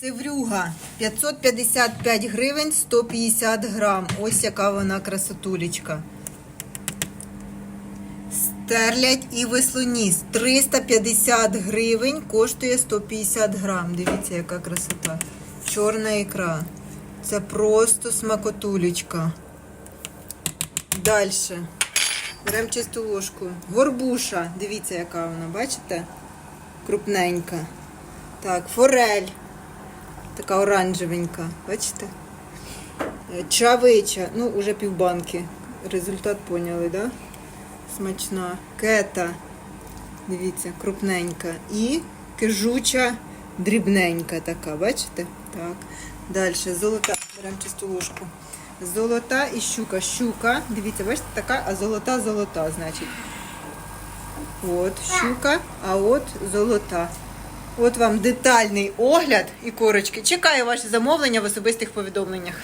Севрюга 555 гривень 150 грам. Ось яка вона красотулечка. Стерлядь і веслоніс 350 гривень, коштує 150 грам. Дивіться, яка красота. Чорна ікра. Це просто смакотулечка. Далі. Беремо чисту ложку. Горбуша. Дивіться, яка вона, бачите? Крупненька. Так, форель. Така оранжевенька. Бачите? Е, Чавича. Ну, уже півбанки. Результат поняли, да? Смачна. Кета. Дивіться, крупненька. І кижуча, дрібненька така, бачите? Так. Далі. Золота. Беремо чисту ложку. Золота і щука. Щука. Дивіться, бачите, така, а золота золота, значить. От щука, а от золота. От вам детальний огляд і корочки. Чекаю ваші замовлення в особистих повідомленнях.